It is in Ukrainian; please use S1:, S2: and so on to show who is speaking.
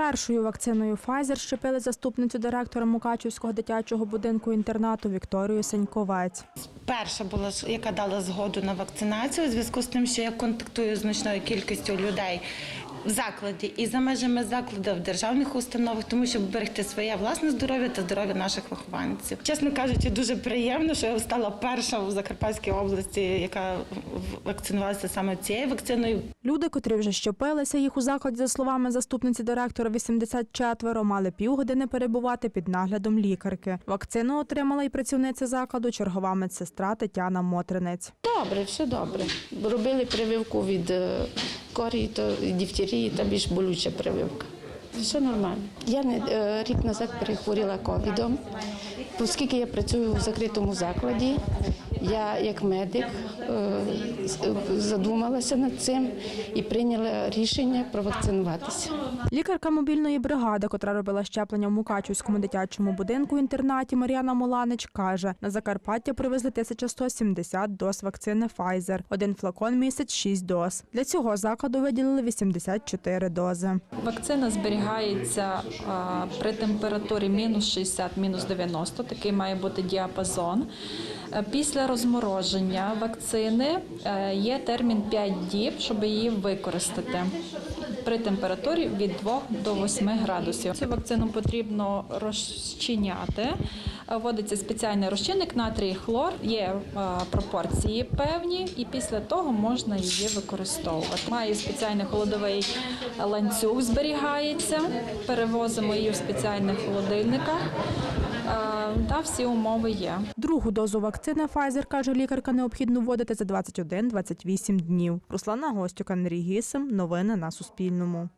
S1: Першою вакциною Pfizer щепили заступницю директора Мукачівського дитячого будинку інтернату Вікторію Сеньковець.
S2: Перша була яка дала згоду на вакцинацію у зв'язку з тим, що я контактую з значною кількістю людей в закладі і за межами закладу в державних установах, тому щоб берегти своє власне здоров'я та здоров'я наших вихованців. Чесно кажучи, дуже приємно, що я стала перша в Закарпатській області, яка вакцинувалася саме цією вакциною.
S1: Люди, котрі вже щепилися, їх у закладі, за словами заступниці директора, 84, мали півгодини перебувати під наглядом лікарки. Вакцину отримала і працівниця закладу, чергова медсестра Тетяна Мотринець.
S3: Добре, все добре. Робили прививку від корії, то дифтерії та більш болюча прививка. Все нормально. Я не е, рік назад перехворіла ковідом. Оскільки я працюю в закритому закладі, я як медик е, задумалася над цим і прийняла рішення провакцинуватися.
S1: Лікарка мобільної бригади, котра робила щеплення в Мукачівському дитячому будинку інтернаті Мар'яна Моланич, каже, на Закарпаття привезли 1170 доз вакцини Pfizer. Один флакон містить 6 доз. Для цього закладу виділили 84 дози.
S4: Вакцина зберігається при температурі мінус 60, мінус 90, такий має бути діапазон. Е, Після розмороження вакцини е, є термін 5 діб, щоб її використати при температурі від 2 до 8 градусів. Цю вакцину потрібно розчиняти. Е, Вводиться спеціальний розчинник натрій хлор, є е, пропорції певні, і після того можна її використовувати. Має спеціальний холодовий ланцюг, зберігається. Перевозимо її в спеціальних холодильниках. Та всі умови є.
S1: Другу дозу вакцини Pfizer, каже лікарка, необхідно вводити за 21-28 днів. Руслана Гостюк, Андрій Гісим. Новини на Суспільному.